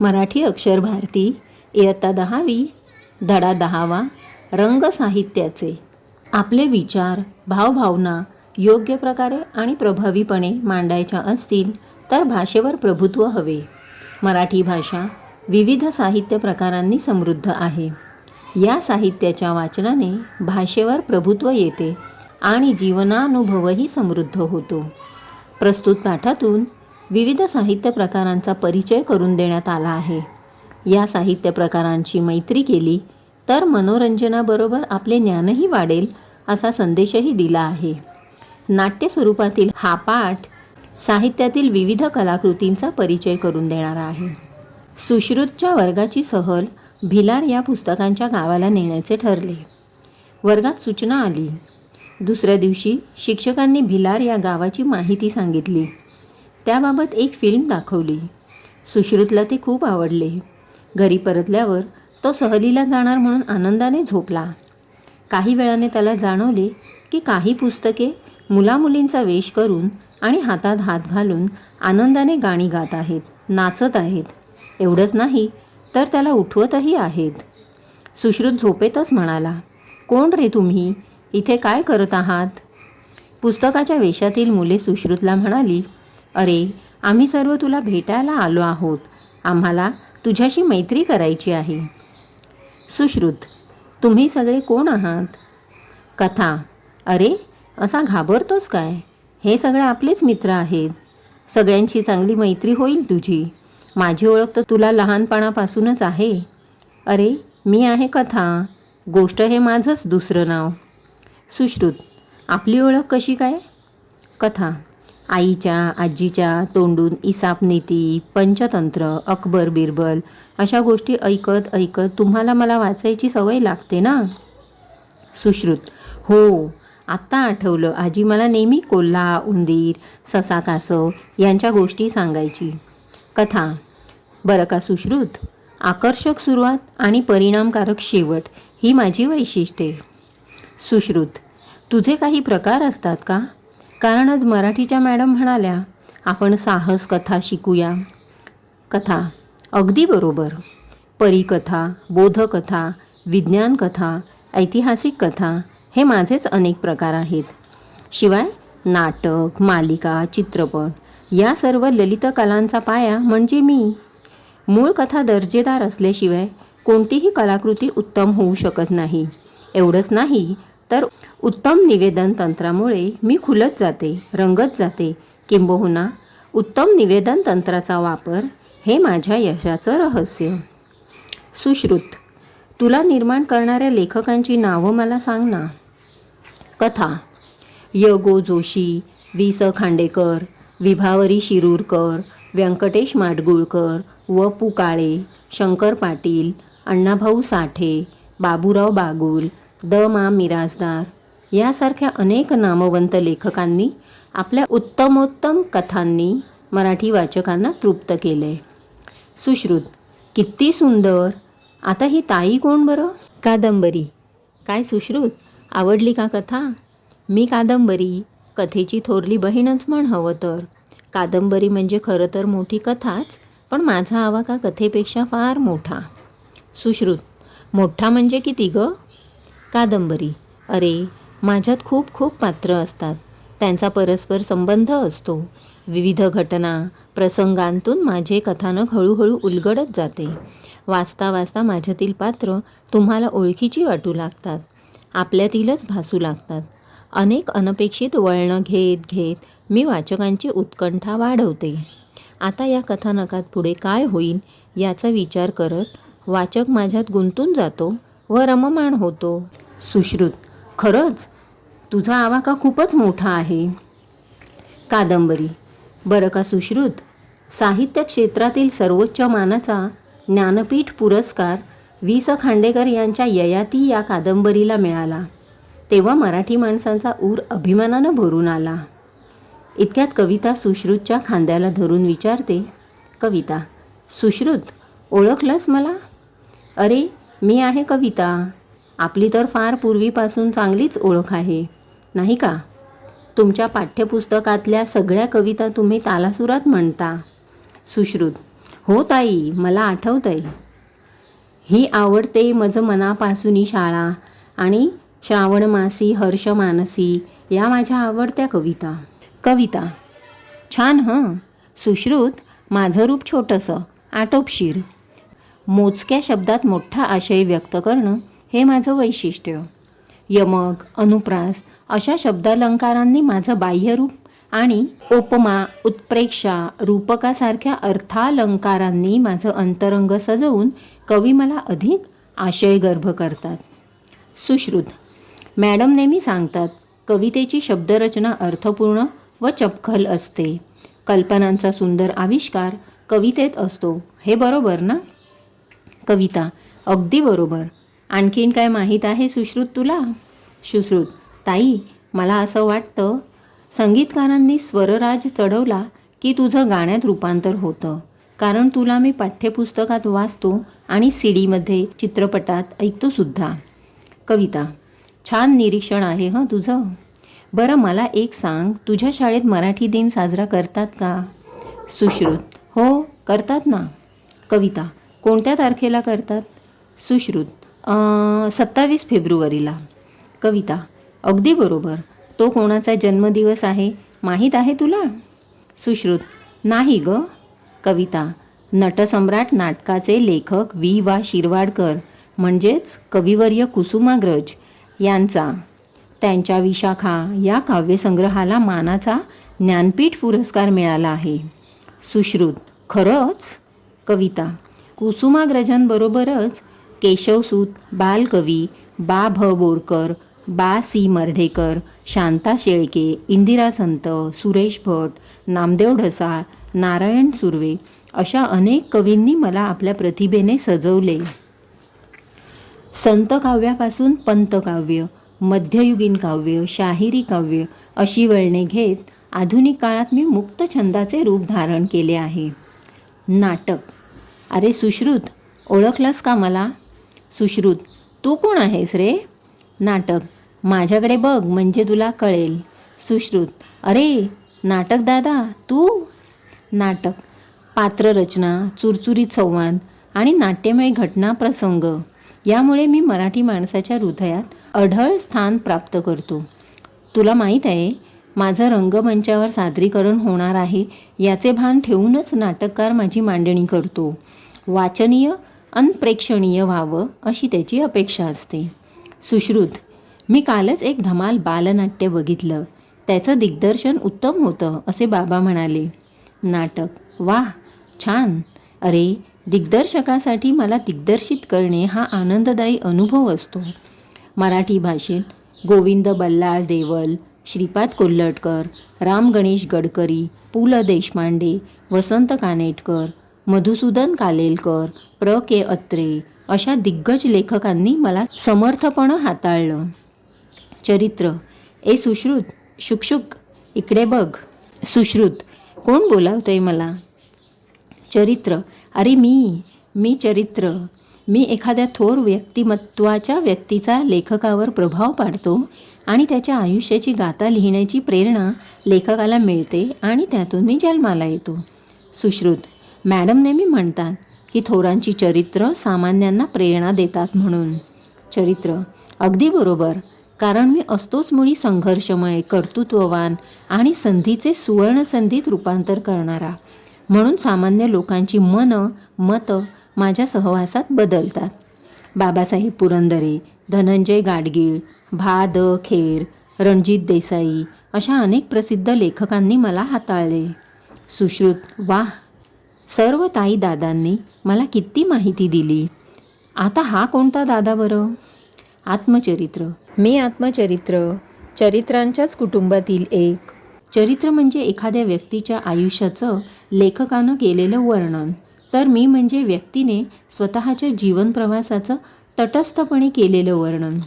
मराठी अक्षर भारती इयत्ता दहावी धडा दहावा रंग साहित्याचे. आपले विचार भावभावना योग्य प्रकारे आणि प्रभावीपणे मांडायच्या असतील तर भाषेवर प्रभुत्व हवे. मराठी भाषा विविध साहित्य प्रकारांनी समृद्ध आहे. या साहित्याच्या वाचनाने भाषेवर प्रभुत्व येते आणि जीवनानुभवही समृद्ध होतो. प्रस्तुत पाठातून विविध साहित्य प्रकारांचा परिचय करून देण्यात आला आहे. या साहित्य प्रकारांची मैत्री केली तर मनोरंजनाबरोबर आपले ज्ञानही वाढेल असा संदेशही दिला आहे. नाट्य स्वरूपातील हा पाठ साहित्यातील विविध कलाकृतींचा परिचय करून देणारा आहे. सुश्रुतच्या वर्गाची सहल भिलार या पुस्तकांच्या गावाला नेण्याचे ठरले. वर्गात सूचना आली. दुसऱ्या दिवशी शिक्षकांनी भिलार या गावाची माहिती सांगितली. त्याबाबत एक फिल्म दाखवली. सुश्रुतला ते खूप आवडले. घरी परतल्यावर तो सहलीला जाणार म्हणून आनंदाने झोपला. काही वेळाने त्याला जाणवले की काही पुस्तके मुलामुलींचा वेश करून आणि हातात हात घालून आनंदाने गाणी गात आहेत नाचत आहेत. एवढंच नाही तर त्याला उठवतही आहेत. सुश्रुत झोपेतच म्हणाला कोण रे तुम्ही? इथे काय करत आहात? पुस्तकाच्या वेशातील मुले सुश्रुतला म्हणाली अरे आम्ही सर्व तुला भेटायला आलो आहोत. आम्हाला तुझ्याशी मैत्री करायची आहे. सुश्रुत तुम्ही सगळे कोण आहात? कथा अरे असा घाबरतोस काय? हे सगळे आपलेच मित्र आहेत. सगळ्यांची चांगली मैत्री होईल तुझी. माझी ओळख तर तुला लहानपणापासूनच आहे. अरे मी आहे कथा. गोष्ट हे माझंच दुसरं नाव. सुश्रुत आपली ओळख कशी काय? कथा आईच्या आजीच्या तोंडून इसाप नीती पंचतंत्र अकबर बिरबल अशा गोष्टी ऐकत ऐकत तुम्हाला मला वाचायची सवय लागते ना? सुश्रुत हो आत्ता आठवलं. आजी मला नेहमी कोल्हा उंदीर ससा कासव यांच्या गोष्टी सांगायची. कथा बरं का सुश्रुत? आकर्षक सुरुवात आणि परिणामकारक शेवट ही माझी वैशिष्ट्ये. सुश्रुत तुझे काही प्रकार असतात का? कारण आज मराठीच्या मॅडम म्हणाल्या आपण साहस कथा शिकूया. कथा अगदी बरोबर. परिकथा बोधकथा विज्ञान कथा ऐतिहासिक कथा हे माझेच अनेक प्रकार आहेत. शिवाय नाटक मालिका चित्रपट या सर्व ललित कलांचा पाया म्हणजे मी. मूळ कथा दर्जेदार असल्याशिवाय कोणतीही कलाकृती उत्तम होऊ शकत नाही. एवढंच नाही तर उत्तम निवेदन तंत्रामुळे मी खुलत जाते रंगत जाते. किंबहुना उत्तम निवेदन तंत्राचा वापर हे माझ्या यशाचं रहस्य. सुश्रुत तुला निर्माण करणाऱ्या लेखकांची नावं मला सांग ना. कथा य गो जोशी वि स. खांडेकर विभावरी शिरूरकर व्यंकटेश माडगुळकर व. पु. काळे शंकर पाटील अण्णाभाऊ साठे बाबूराव बागुल द मा मिराजदार यासारख्या अनेक नामवंत लेखकांनी आपल्या उत्तमोत्तम कथांनी मराठी वाचकांना तृप्त केले. सुश्रुत किती सुंदर. आता ही ताई कोण बरं? कादंबरी. काय सुश्रुत आवडली का कथा? मी कादंबरी कथेची थोरली बहीणच म्हण हवं तर. कादंबरी म्हणजे खरं तर मोठी कथाच पण माझा आवाका कथेपेक्षा फार मोठा. सुश्रुत मोठा म्हणजे किती ग? कादंबरी. अरे माझ्यात खूप खूप पात्र असतात. त्यांचा परस्पर संबंध असतो. विविध घटना प्रसंगांतून माझे कथानक हळूहळू उलगडत जाते. वाचता वाचता माझ्यातील पात्र तुम्हाला ओळखीची वाटू लागतात. आपल्यातीलच भासू लागतात. अनेक अनपेक्षित वळणं घेत घेत मी वाचकांची उत्कंठा वाढवते. आता या कथानकात पुढे काय होईल याचा विचार करत वाचक माझ्यात गुंतून जातो. व रममाण होतो. सुश्रुत खरंच? तुझा आवाका खूपच मोठा आहे. कादंबरी बरं का सुश्रुत? साहित्य क्षेत्रातील सर्वोच्च मानाचा ज्ञानपीठ पुरस्कार वि स खांडेकर यांच्या ययाती या कादंबरीला मिळाला. तेव्हा मराठी माणसांचा ऊर अभिमानानं भरून आला. इतक्यात कविता सुश्रुतच्या खांद्याला धरून विचारते कविता सुश्रुत ओळखलंस मला? अरे मी आहे कविता. आपली तर फार पूर्वीपासून चांगलीच ओळख आहे नाही का? तुमच्या पाठ्यपुस्तकातल्या सगळ्या कविता तुम्ही तालासुरात म्हणता. सुश्रुत हो ताई मला आठवतंय. ही आवडते मज मनापासून शाळा आणि श्रावण मासी हर्ष मानसी या माझ्या आवडत्या कविता. कविता छान हं. सुश्रुत माझं रूप छोटंसं आटोपशीर. मोजक्या शब्दात मोठा आशय व्यक्त करणं हे माझं वैशिष्ट्य. यमक अनुप्रास अशा शब्दालंकारांनी माझं बाह्यरूप आणि उपमा उत्प्रेक्षा रूपकासारख्या अर्थालंकारांनी माझं अंतरंग सजवून कवी मला अधिक आशयगर्भ करतात. सुश्रुत. मॅडम नेहमी सांगतात कवितेची शब्दरचना अर्थपूर्ण व चपखल असते. कल्पनांचा सुंदर आविष्कार कवितेत असतो. हे बरोबर ना? कविता. अगदी बरोबर. आणखीन काय माहीत आहे सुश्रुत तुला? सुश्रुत ताई मला असं वाटतं संगीतकारांनी स्वरराज चढवला की तुझं गाण्यात रूपांतर होतं. कारण तुला मी पाठ्यपुस्तकात वाचतो आणि सी डीमध्ये चित्रपटात ऐकतोसुद्धा कविता छान निरीक्षण आहे हं तुझं. बरं मला एक सांग तुझ्या शाळेत मराठी दिन साजरा करतात का? सुश्रुत हो करतात ना. कविता कोणत्या तारखेला करतात? सुश्रुत सत्तावीस फेब्रुवारीला. कविता अगदी बरोबर. तो कोणाचा जन्मदिवस आहे? माहीत आहे तुला? सुश्रुत नाही ग. कविता नटसम्राट नाटकाचे लेखक वी. वा. शिरवाडकर म्हणजेच कविवर्य कुसुमाग्रज यांचा. त्यांच्या विशाखा या काव्यसंग्रहाला मानाचा ज्ञानपीठ पुरस्कार मिळाला आहे. सुश्रुत खरंच? कविता कुसुमाग्रजांबरोबरच केशवसूत बालकवी बा भ बोरकर बा सी मर्ढेकर शांता शेळके इंदिरा संत सुरेश भट नामदेव ढसाळ नारायण सुर्वे अशा अनेक कवींनी मला आपल्या प्रतिभेने सजवले. संत काव्यापासून पंतकाव्य मध्ययुगीन काव्य शाहिरी काव्य अशी वळणे घेत आधुनिक काळात मी मुक्त छंदाचे रूप धारण केले आहे. नाटक अरे सुश्रुत ओळखलंस का मला? सुश्रुत तू कोण आहेस रे? नाटक माझ्याकडे बघ म्हणजे तुला कळेल. सुश्रुत अरे नाटक दादा तू? नाटक पात्ररचना चुरचुरीत संवाद आणि नाट्यमय घटना प्रसंग. यामुळे मी मराठी माणसाच्या हृदयात अढळ स्थान प्राप्त करतो. तुला माहीत आहे माझं रंगमंचावर सादरीकरण होणार आहे याचे भान ठेवूनच नाटककार माझी मांडणी करतो. वाचनीय अनप्रेक्षणीय व्हावं अशी त्याची अपेक्षा असते. सुश्रुत मी कालच एक धमाल बालनाट्य बघितलं. त्याचं दिग्दर्शन उत्तम होतं असे बाबा म्हणाले. नाटक वाह छान. अरे दिग्दर्शकासाठी मला दिग्दर्शित करणे हा आनंददायी अनुभव असतो. मराठी भाषेत गोविंद बल्लाळ देवल श्रीपाद कोल्हटकर राम गणेश गडकरी पु ल देशपांडे वसंत कानेटकर मधुसूदन कालेलकर प्र. के. अत्रे अशा दिग्गज लेखकांनी मला समर्थपणं हाताळलं. चरित्र ए सुश्रुत शुकशुक इकडे बघ. सुश्रुत कोण बोलावतंय मला? चरित्र अरे मी मी चरित्र. मी एखाद्या थोर व्यक्तिमत्वाच्या व्यक्तीचा लेखकावर प्रभाव पाडतो आणि त्याच्या आयुष्याची गाथा लिहिण्याची प्रेरणा लेखकाला मिळते आणि त्यातून मी जन्माला येतो. सुश्रुत मॅडम नेहमी म्हणतात की थोरांची चरित्र सामान्यांना प्रेरणा देतात म्हणून. चरित्र अगदी बरोबर कारण मी असतोच मुळी संघर्षमय कर्तृत्ववान आणि संधीचे सुवर्णसंधीत रूपांतर करणारा. म्हणून सामान्य लोकांची मनं मतं माझ्या सहवासात बदलतात. बाबासाहेब पुरंदरे धनंजय गाडगीळ भा द खेर रणजित देसाई अशा अनेक प्रसिद्ध लेखकांनी मला हाताळले. सुश्रुत वाह! सर्व ताई दादांनी मला किती माहिती दिली. आता हा कोणता दादा बरं? आत्मचरित्र. मी आत्मचरित्र चरित्रांच्याच कुटुंबातील एक. चरित्र म्हणजे एखाद्या व्यक्तीच्या आयुष्याचं लेखकानं केलेलं वर्णन. तर मी म्हणजे व्यक्तीने स्वतःच्या जीवनप्रवासाचं तटस्थपणे केलेलं वर्णन.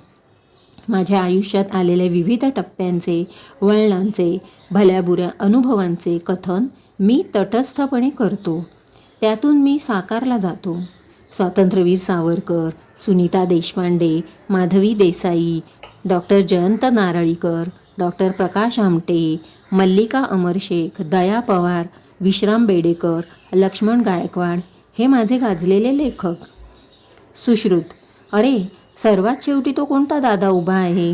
माझ्या आयुष्यात आलेल्या विविध टप्प्यांचे वळणांचे भल्याबुऱ्या अनुभवांचे कथन मी तटस्थपणे करतो. त्यातून मी साकारला जातो. स्वातंत्र्यवीर सावरकर सुनीता देशपांडे माधवी देसाई डॉक्टर जयंत नारळीकर डॉक्टर प्रकाश आमटे मल्लिका अमर शेख दया पवार विश्राम बेडेकर लक्ष्मण गायकवाड हे माझे गाजलेले लेखक. सुश्रुत अरे सर्वात शेवटी तो कोणता दादा उभा आहे?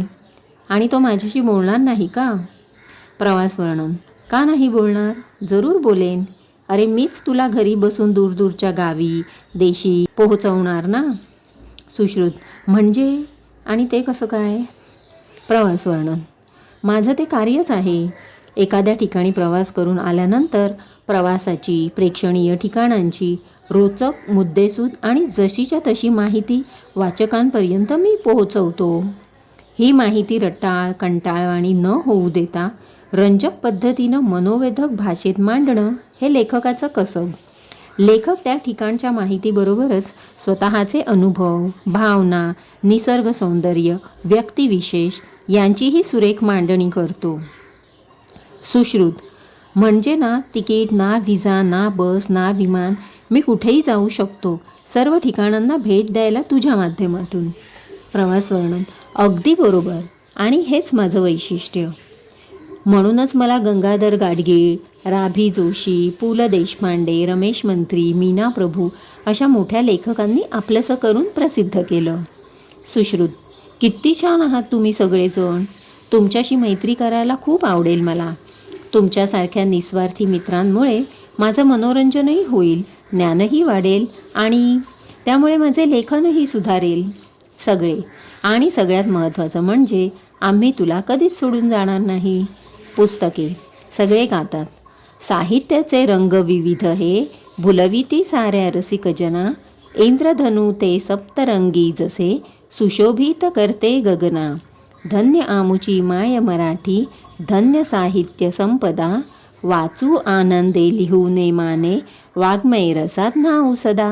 आणि तो माझ्याशी बोलणार नाही का? प्रवास वर्णन का नाही बोलणार? जरूर बोलेन. अरे मीच तुला घरी बसून दूरदूरच्या गावी देशी पोहोचवणार ना? सुश्रुत म्हणजे? आणि ते कसं काय? प्रवास वर्णन माझं ते कार्यच आहे. एखाद्या ठिकाणी प्रवास करून आल्यानंतर प्रवासाची प्रेक्षणीय ठिकाणांची रोचक मुद्देसूद आणि जशीच्या तशी माहिती वाचकांपर्यंत मी पोहोचवतो. ही माहिती रटाळ कंटाळवाणी न होऊ देता रंजक पद्धतीनं मनोवेधक भाषेत मांडणं हे लेखकाचं कसब. लेखक त्या ठिकाणच्या माहितीबरोबरच स्वतःचे अनुभव भावना निसर्ग सौंदर्य व्यक्तिविशेष यांचीही सुरेख मांडणी करतो. सुश्रुत म्हणजे ना तिकीट ना व्हिजा ना बस ना विमान मी कुठेही जाऊ शकतो. सर्व ठिकाणांना भेट द्यायला तुझ्या माध्यमातून. प्रवास वर्णन. अगदी बरोबर. आणि हेच माझं वैशिष्ट्य. म्हणूनच मला गंगाधर गाडगीळ राभी जोशी पु ल देशपांडे रमेश मंत्री मीना प्रभू अशा मोठ्या लेखकांनी आपलंसं करून प्रसिद्ध केलं. सुश्रुत. किती छान आहात तुम्ही सगळेजण. तुमच्याशी मैत्री करायला खूप आवडेल मला. तुमच्यासारख्या निस्वार्थी मित्रांमुळे माझं मनोरंजनही होईल ज्ञानही वाढेल आणि त्यामुळे माझे लेखनही सुधारेल सगळे. आणि सगळ्यात महत्त्वाचं म्हणजे आम्ही तुला कधीच सोडून जाणार नाही. पुस्तके सगळे गातात. साहित्याचे रंग विविध हे. भुलविती साऱ्या रसिकजना. इंद्रधनु ते सप्तरंगी जसे. सुशोभित करते गगना. धन्य आमुची माय मराठी धन्य साहित्य संपदा वाचू आनंदे लिहू नेमाने वाङ्मय रसात नाऊ सदा.